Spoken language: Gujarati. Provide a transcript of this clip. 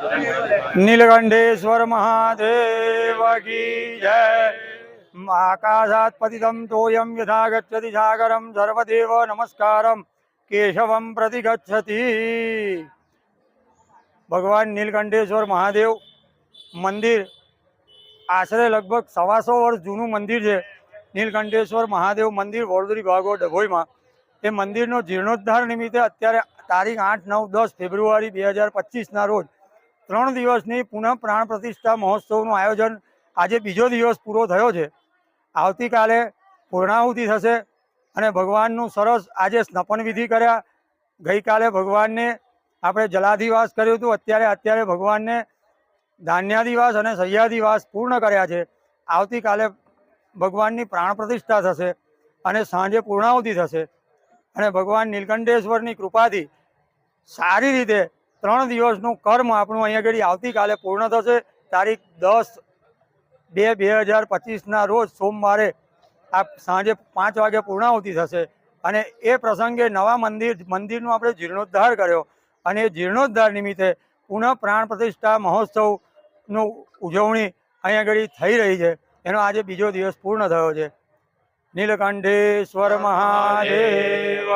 નીલકંઠેશ્વર મહાદેવ કી જય. આકાશાત પતિતમ તોયમ યથા ગચ્છતિ સાગરમ સર્વદેવ નમસ્કારમ કેશવમ પ્રતિ ભગવાન નીલકંઠેશ્વર મહાદેવ મંદિર આશરે લગભગ સવાસો વર્ષ જૂનું મંદિર છે. નીલકંઠેશ્વર મહાદેવ મંદિર વડોદરી ભાગો ડભોઈમાં. એ મંદિરનો જીર્ણોદ્ધાર નિમિત્તે અત્યારે તારીખ આઠ નવ દસ ફેબ્રુઆરી બે હજાર પચીસના રોજ ત્રણ દિવસની પુનઃ પ્રાણ પ્રતિષ્ઠા મહોત્સવનું આયોજન આજે બીજો દિવસ પૂરો થયો છે. આવતીકાલે પૂર્ણાહુતિ થશે અને ભગવાનનું સરસ આજે સ્નપન વિધિ કર્યા. ગઈકાલે ભગવાનને આપણે જલાધિવાસ કર્યું હતું. અત્યારે અત્યારે ભગવાનને ધાન્યાદિવાસ અને સહ્યાદિવાસ પૂર્ણ કર્યા છે. આવતીકાલે ભગવાનની પ્રાણ પ્રતિષ્ઠા થશે અને સાંજે પૂર્ણાહુતિ થશે. અને ભગવાન નીલકંઠેશ્વરની કૃપાથી સારી રીતે ત્રણ દિવસનું કર્મ આપણું અહીંયા આગળ આવતીકાલે પૂર્ણ થશે. તારીખ દસ બે બે હજાર પચીસના રોજ સોમવારે આ સાંજે પાંચ વાગે પૂર્ણાહુતિ થશે. અને એ પ્રસંગે નવા મંદિર, મંદિરનો આપણે જીર્ણોદ્ધાર કર્યો. અને એ જીર્ણોદ્ધાર નિમિત્તે પુનઃ પ્રાણ પ્રતિષ્ઠા મહોત્સવનું ઉજવણી અહીંયા આગળ થઈ રહી છે. એનો આજે બીજો દિવસ પૂર્ણ થયો છે. નીલકંઠેશ્વર મહાદેવ